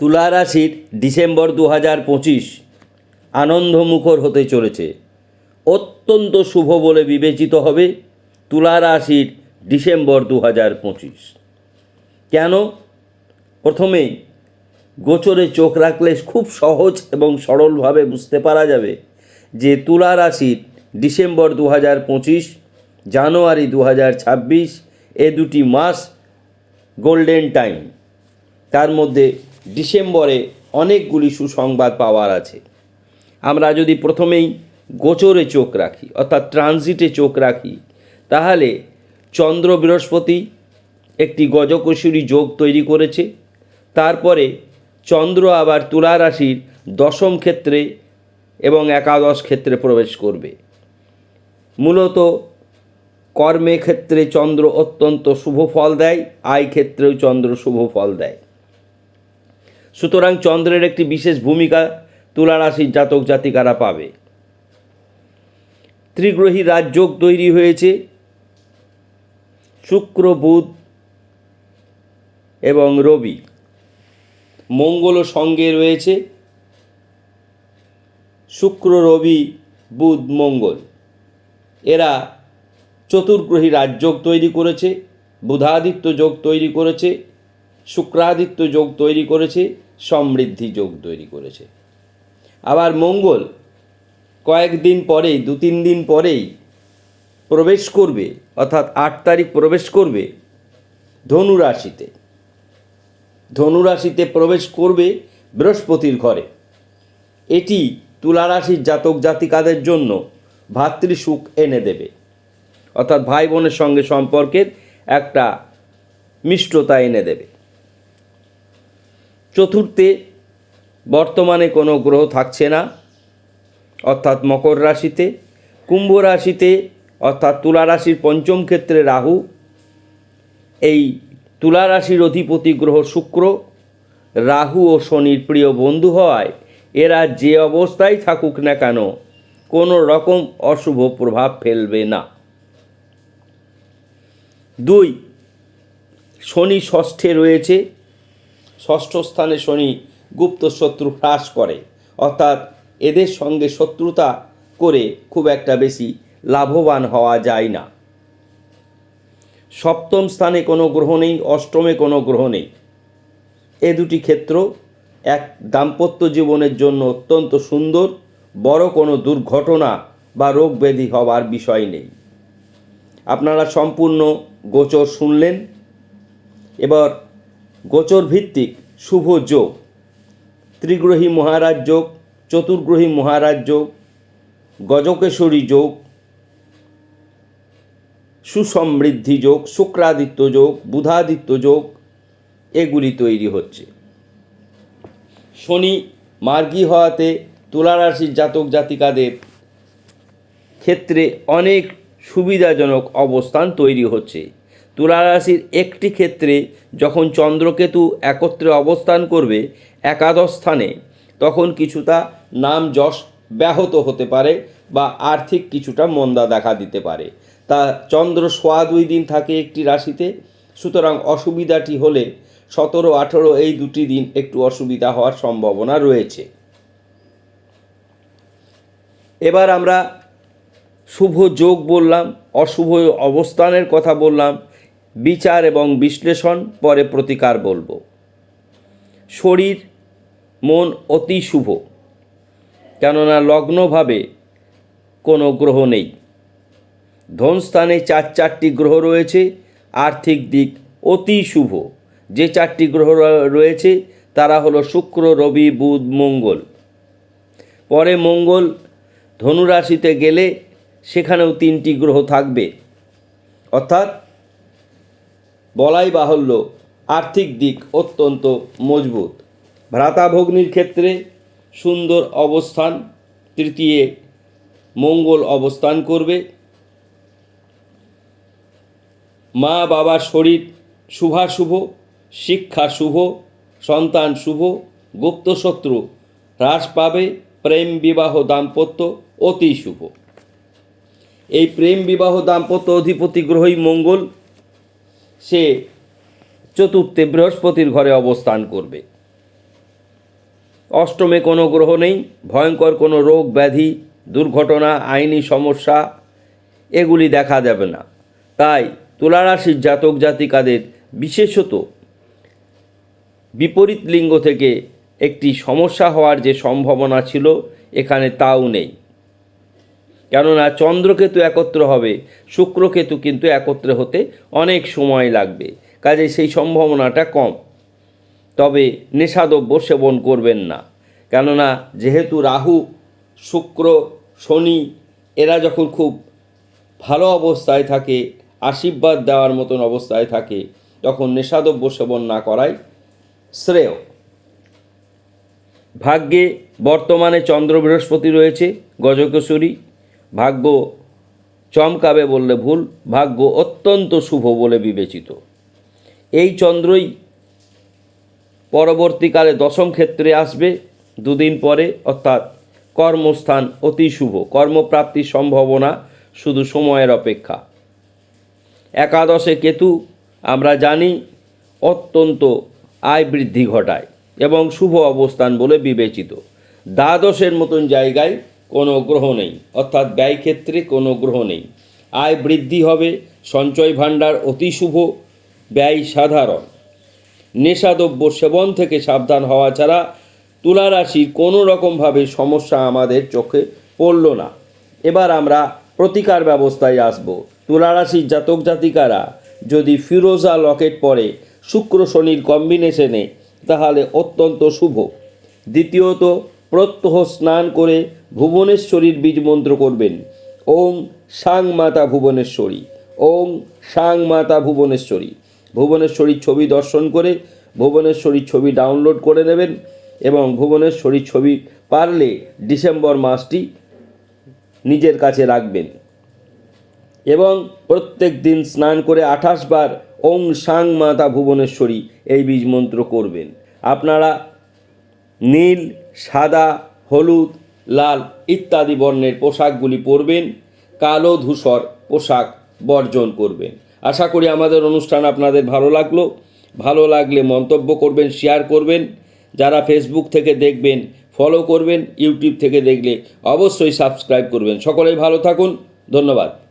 তুলা রাশির ডিসেম্বর দু হাজার পঁচিশ আনন্দমুখর হতে চলেছে। অত্যন্ত শুভ বলে বিবেচিত হবে তুলা রাশির ডিসেম্বর দু হাজার পঁচিশ। কেন? প্রথমে, গোচরে চোখ রাখলে খুব সহজ এবং সরলভাবে বুঝতে পারা যাবে যে তুলা রাশির ডিসেম্বর দু হাজার পঁচিশ, জানুয়ারি দু হাজার ছাব্বিশ, এ দুটি মাস গোল্ডেন টাইম। তার মধ্যে ডিসেম্বরে অনেকগুলি সুসংবাদ পাওয়ার আছে। আমরা যদি প্রথমেই গোচরে চোখ রাখি, অর্থাৎ ট্রানজিটে চোখ রাখি, তাহলে চন্দ্র বৃহস্পতি একটি গজকৌশলী যোগ তৈরি করেছে। তারপরে চন্দ্র আবার তুলা রাশির দশম ক্ষেত্রে এবং একাদশ ক্ষেত্রে প্রবেশ করবে। মূলত কর্মে ক্ষেত্রে চন্দ্র অত্যন্ত শুভ ফল দেয়, আয় ক্ষেত্রেও চন্দ্র শুভ ফল দেয়। সুতরাং চন্দ্রের একটি বিশেষ ভূমিকা তুলা রাশির জাতক জাতিকারা পাবে। ত্রিগ্রহী রাজযোগ তৈরি হয়েছে। শুক্র, বুধ এবং রবি মঙ্গলও সঙ্গে রয়েছে। শুক্র, রবি, বুধ, মঙ্গল এরা চতুর্গ্রহী রাজযোগ তৈরি করেছে, বুধাদিত্য যোগ তৈরি করেছে, শুক্রাদিত্য যোগ তৈরি করেছে। সমৃদ্ধি যোগ তৈরি করেছে। আবার মঙ্গল কয়েকদিন পরেই, দু তিন দিন পরেই প্রবেশ করবে, অর্থাৎ আট তারিখ প্রবেশ করবে ধনু রাশিতে। ধনু রাশিতে প্রবেশ করবে বৃহস্পতির ঘরে। এটি তুলা রাশির জাতক জাতিকাদের জন্য ভাতৃসুখ এনে দেবে। অর্থাৎ ভাই বোনের সঙ্গে সম্পর্কের একটা মিষ্টতা এনে দেবে। চতুর্থে বর্তমানে কোনো গ্রহ থাকছে না, অর্থাৎ মকর রাশিতে। কুম্ভ রাশিতে, অর্থাৎ তুলা রাশির পঞ্চম ক্ষেত্রে রাহু। এই তুলা রাশির অধিপতি গ্রহ শুক্র। রাহু ও শনির প্রিয় বন্ধু হওয়ায় এরা যে অবস্থায় থাকুক না কেন, কোনো রকম অশুভ প্রভাব ফেলবে না। দুই, শনি ষষ্ঠে রয়েছে। ষষ্ঠ স্থানে শনি গুপ্ত শত্রু হ্রাস করে। অর্থাৎ এদের সঙ্গে শত্রুতা করে খুব একটা বেশি লাভবান হওয়া যায় না। সপ্তম স্থানে কোনো গ্রহ নেই, অষ্টমে কোনো গ্রহ নেই। এ দুটি ক্ষেত্র এক দাম্পত্য জীবনের জন্য অত্যন্ত সুন্দর, বড় কোনো দুর্ঘটনা বা রোগ ব্যাধি হবার বিষয় নেই। আপনারা সম্পূর্ণ গোচর শুনলেন। এবার গোচর ভিত্তিক শুভ যোগ। ত্রিগ্রহী মহারাজ যোগ, চতুর্গ্রহী মহারাজ যোগ, গজকেশরী যোগ, সুসমৃদ্ধি যোগ, শুক্রাদিত্য যোগ, বুধাদিত্য যোগ, এগুলি তৈরি হচ্ছে। শনি মার্গী হওয়াতে তুলারাশির জাতক জাতিকাদের ক্ষেত্রে অনেক সুবিধাজনক অবস্থান তৈরি হচ্ছে। তুলা রাশির একটি ক্ষেত্রে যখন চন্দ্রকেতু একত্রে অবস্থান করবে একাদশ স্থানে, তখন কিছুটা নাম যশ ব্যাহত হতে পারে বা আর্থিক কিছুটা মন্দা দেখা দিতে পারে। তা চন্দ্র সোয়া দুই দিন থাকে একটি রাশিতে, সুতরাং অসুবিধাটি হলে সতেরো, আঠেরো এই দুটি দিন একটু অসুবিধা হওয়ার সম্ভাবনা রয়েছে। এবার আমরা শুভ যোগ বললাম, অশুভ অবস্থানের কথা বললাম বিচার এবং বিশ্লেষণ পরে প্রতিকার বলব। শরীর, মন অতি শুভ, কেননা লগ্নভাবে কোনো গ্রহ নেই। ধনস্থানে চার চারটি গ্রহ রয়েছে, আর্থিক দিক অতি শুভ। যে চারটি গ্রহ রয়েছে, তারা হলো শুক্র, রবি, বুধ, মঙ্গল। পরে মঙ্গল ধনুরাশিতে গেলে সেখানেও তিনটি গ্রহ থাকবে। অর্থাৎ বলাই বাহুল্য, আর্থিক দিক অত্যন্ত মজবুত। ভ্রাতাভগ্নির ক্ষেত্রে সুন্দর অবস্থান, তৃতীয় মঙ্গল অবস্থান করবে। মা বাবার শরীর শুভাশুভ, শিক্ষা শুভ, সন্তান শুভ, গুপ্তশত্রু হ্রাস পাবে, প্রেম বিবাহ দাম্পত্য অতি শুভ। এই প্রেম বিবাহ দাম্পত্য অধিপতি গ্রহই মঙ্গল। সে চতুর্থে বৃহস্পতির ঘরে অবস্থান করবে। অষ্টমে কোনো গ্রহ নেই, ভয়ঙ্কর কোনো রোগ, ব্যাধি, দুর্ঘটনা, আইনি সমস্যা, এগুলি দেখা যাবে না। তাই তুলারাশির জাতক জাতিকাদের বিশেষত বিপরীত লিঙ্গ থেকে একটি সমস্যা হওয়ার যে সম্ভাবনা ছিল, এখানে তাও নেই। কেননা চন্দ্রকেতু একত্র হবে, শুক্রকেতু কিন্তু একত্রে হতে অনেক সময় লাগবে, কাজে সেই সম্ভাবনাটা কম। তবে নেশাদ্রব্য সেবন করবেন না, কেননা যেহেতু রাহু, শুক্র, শনি, এরা যখন খুব ভালো অবস্থায় থাকে, আশীর্বাদ দেওয়ার মতন অবস্থায় থাকে, তখন নেশাদ্রব্য সেবন না করাই শ্রেয়। ভাগ্যে বর্তমানে চন্দ্র বৃহস্পতি রয়েছে, গজকেশরী ভাগ্য চমকাবে বললে ভুল, ভাগ্য অত্যন্ত শুভ বলে বিবেচিত। এই চন্দ্রই পরবর্তীকালে দশম ক্ষেত্রে আসবে, দুদিন পরে, অর্থাৎ কর্মস্থান অতি শুভ, কর্মপ্রাপ্তির সম্ভাবনা শুধু সময়ের অপেক্ষা। একাদশে কেতু, আমরা জানি, অত্যন্ত আয় বৃদ্ধি ঘটায় এবং শুভ অবস্থান বলে বিবেচিত। দ্বাদশের মতন জায়গায় কোনো গ্রহ নেই। অর্থাৎ ব্যয় ক্ষেত্রে কোনো গ্রহ নেই। আয় বৃদ্ধি হবে, সঞ্চয় ভাণ্ডার অতি শুভ, ব্যয় সাধারণ। নেশাদ্রব্য সেবন থেকে সাবধান হওয়া ছাড়া তুলা রাশির কোনো রকমভাবে সমস্যা আমাদের চোখে পড়ল না। এবার আমরা প্রতিকার ব্যবস্থায় আসব। তুলা রাশির জাতক জাতিকারা, যদি ফিরোজা লকেট পরে শুক্র শনির কম্বিনেশনে, তাহলে অত্যন্ত শুভ। দ্বিতীয়ত প্রত্যহ স্নান করে ভুবনেশ্বরীর বীজ মন্ত্র করবেন। ওং সাং মাতা ভুবনেশ্বরী। ওং সাং মাতা ভুবনেশ্বরী। ভুবনেশ্বরীর ছবি দর্শন করে ভুবনেশ্বরীর ছবি ডাউনলোড করে নেবেন এবং ভুবনেশ্বরীর ছবি পারলে ডিসেম্বর মাসটি নিজের কাছে রাখবেন। এবং প্রত্যেক দিন স্নান করে আঠাশ বার ওং সাং মাতা ভুবনেশ্বরী এই বীজ মন্ত্র করবেন। আপনারা নীল, সাদা, হলুদ, লাল ইত্যাদি বর্ণের পোশাকগুলি পরবেন, কালো ধূসর পোশাক বর্জন করবেন। আশা করি আমাদের অনুষ্ঠান আপনাদের ভালো লাগল। ভালো লাগলে মন্তব্য করবেন শেয়ার করবেন। যারা ফেসবুক থেকে দেখবেন ফলো করবেন ইউটিউব থেকে দেখলে অবশ্যই সাবস্ক্রাইব করবেন। সকলেই ভালো থাকুন। ধন্যবাদ।